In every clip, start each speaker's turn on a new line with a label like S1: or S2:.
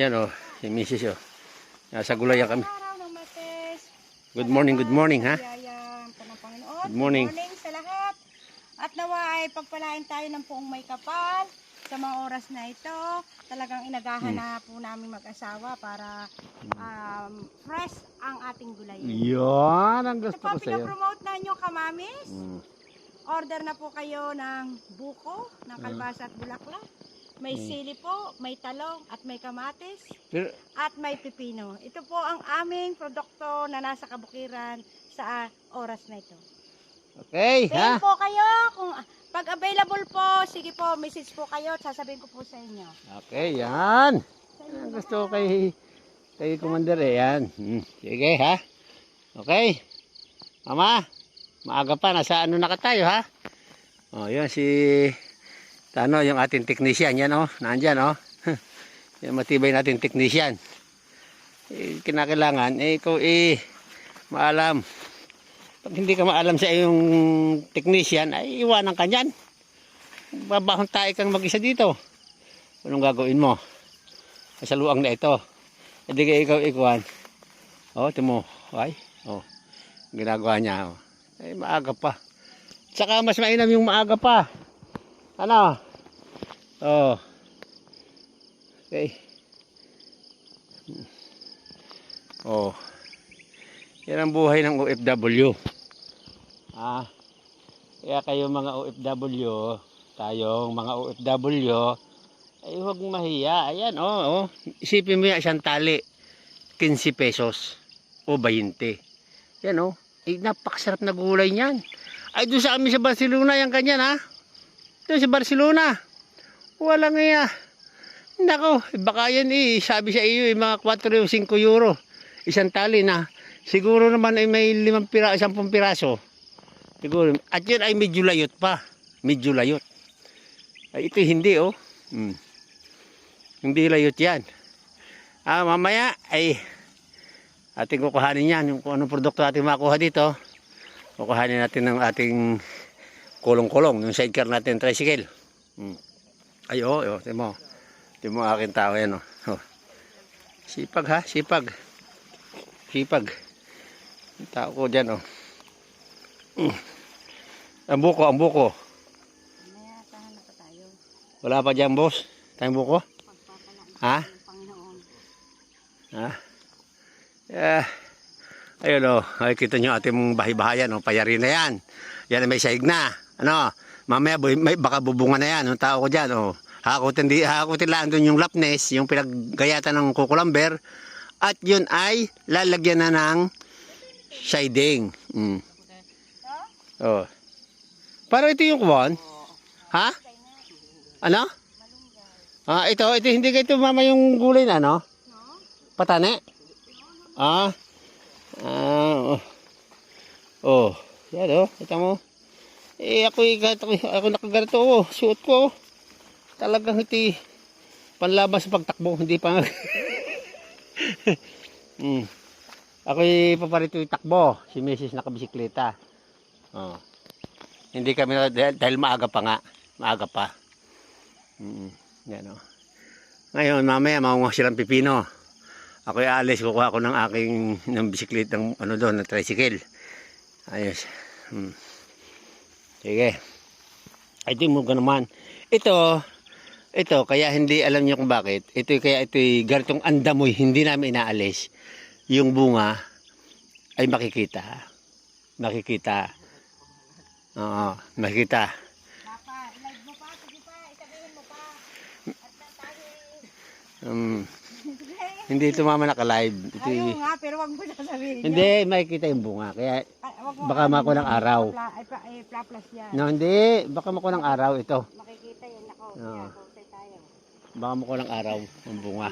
S1: Yan o, si Mrs. o. Nasa gulayan kami. Good morning, good morning ha. Good morning.
S2: Good morning sa lahat. At nawa ay pagpalain tayo ng poong may kapal sa mga oras na ito. Talagang inagahan
S1: Hmm.
S2: na po namin mag-asawa para um, fresh ang ating gulayin.
S1: Yan ang gusto ko sa'yo.
S2: pinapromote na nyo kamamis.
S1: Mm.
S2: Order na po kayo ng buko, ng kalbasa at bulaklak. May
S1: Hmm.
S2: sili po, may talong at may kamatis
S1: Pero,
S2: at may pipino. Ito po ang aming produkto na nasa kabukiran sa ah, oras na ito.
S1: okay,
S2: Pay
S1: ha?
S2: po kayo kung pag available po, sige po, message po kayo at sasabihin ko po sa inyo.
S1: Okay, yan.
S2: Sa inyo
S1: Ang
S2: lahat.
S1: gusto ko kay, kay Commander eh, yan. Hmm. Sige, ha? Okay. Mama, maaga pa. Nasa ano na ka tayo, ha? O, yun si... Tano, yung ating technician. Yan, oh. Nandyan, oh. yung matibay natin technician. Eh, kinakailangan, eh, ikaw, eh, maalam. Pag hindi ka maalam sa iyong technician, ay iwanan ka niyan. Babahon tayo kang mag-isa dito. Anong gagawin mo? sa luang na ito. Hindi kayo ikaw ikuan. Oh, timo. Ay. Oh. Ginagawa niya. Oh. Ay, maaga pa. Tsaka mas mainam yung maaga pa. Ano? Oh. Okay. Oh. Yan ang buhay ng OFW. Ah. Kaya kayo mga OFW, tayong mga OFW, ay huwag mahiya. Ayan, oh, oh. Isipin mo yan, isang tali. 15 pesos. O 20. Yan, oh. Ay, napakasarap na gulay niyan. Ay, doon sa amin sa Barcelona, yan kanyan, ha? Doon sa Barcelona. Walang iya. Nako, baka yan eh, sabi sa iyo, eh, mga 4 o 5 euro. Isang tali na. Siguro naman ay may 5 pira, 10 piraso. Siguro. At yun ay medyo layot pa. Medyo layot. Ay, ito hindi, oh. Hmm. Hindi layot yan. Ah, mamaya ay ating kukuhanin yan. Yung kung anong produkto ating makuha dito. Kukuhanin natin ng ating kulong-kulong. Yung sidecar natin tricycle. Hmm. Ay, oo, oh, oh, timo. Timo aking tao yan, oh. oh. Sipag ha, sipag. Sipag. Yung tao ko dyan, oh. Mm. Ang buko, ang buko. Wala pa dyan, boss. Tayong buko. Ha? Ha? Yeah. Ayun o, ay kita nyo ating bahay-bahayan, o, payari na yan. Yan may saig na. Ano, mamaya may, baka bubunga na yan, tao ko dyan. O. Hakutin, di, hakutin lang doon yung lapnes, yung pinaggayatan ng kukulamber. At yun ay lalagyan na ng siding. Mm. Oh. Para ito yung kuwan. Ha? Ano? Ah, ito, ito hindi kayo mama yung gulay na? No? Patane? Ah. Ah. Oh. Oh. Yan oh. Kita mo. Eh ako ako, ako nakaganito oh. Suot ko. Talagang iti panlaban sa pagtakbo, hindi pa. hmm. Ako paparito yung takbo, si Mrs. nakabisikleta. Oh. Hindi kami dahil, dahil maaga pa nga. Maaga pa. Mm. Yan oh. Ngayon, mamaya maunga silang pipino. Ako alis, kukuha ko ng aking ng bisikleta ng ano doon, ng tricycle. Ayos. Hmm. Sige. Ay, di mo naman. Ito, ito, kaya hindi alam niyo kung bakit. Ito, kaya ito'y ganitong andamoy, hindi namin inaalis. Yung bunga ay makikita. Makikita. Oo, makikita.
S2: Papa, live mo pa, sige pa, isabihin mo pa. At na tayo.
S1: Um, hindi ito mama naka-live. Ito,
S2: Ayaw nga, pero wag mo sasabihin.
S1: hindi, makikita yung bunga. Kaya,
S2: Ay, wag mo,
S1: baka mako ng araw.
S2: Pla, ay, pla- ay, plaplas yan.
S1: no, hindi. Baka mako ng araw ito.
S2: Makikita yan. Ako,
S1: Oo.
S2: kaya kausay tayo.
S1: Baka mako ng araw ang bunga.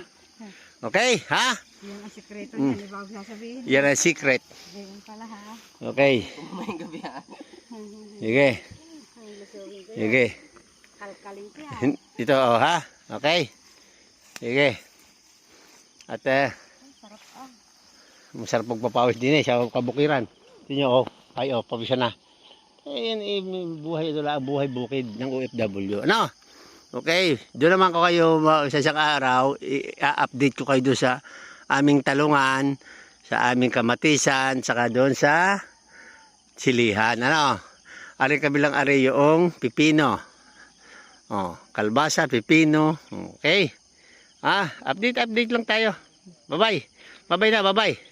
S1: Okay, ha?
S2: Yan ang sikreto
S1: Mm.
S2: niya, di ba? Huwag sasabihin.
S1: Yan ang secret.
S2: Ganyan pala ha.
S1: Okay. Sige,
S2: Ang lusugin ko
S1: sige.
S2: Kalkalin ko yan.
S1: Hin- Ito, oh, ha? Okay. Sige. At, eh,
S2: ah.
S1: masarap magpapawis din eh sa kabukiran. Tingnan oh. Ay, oh, pawis na. Eh, yan, eh, buhay ito lang, buhay bukid ng OFW. Ano? Okay, doon naman ko kayo sa isang araw, i-update ko kayo doon sa aming talungan, sa aming kamatisan, saka doon sa silihan. Ano? Ari kabilang ari yung pipino. Oh, kalbasa, pipino. Okay. Ah, update, update lang tayo. Bye-bye. Bye-bye na, bye-bye.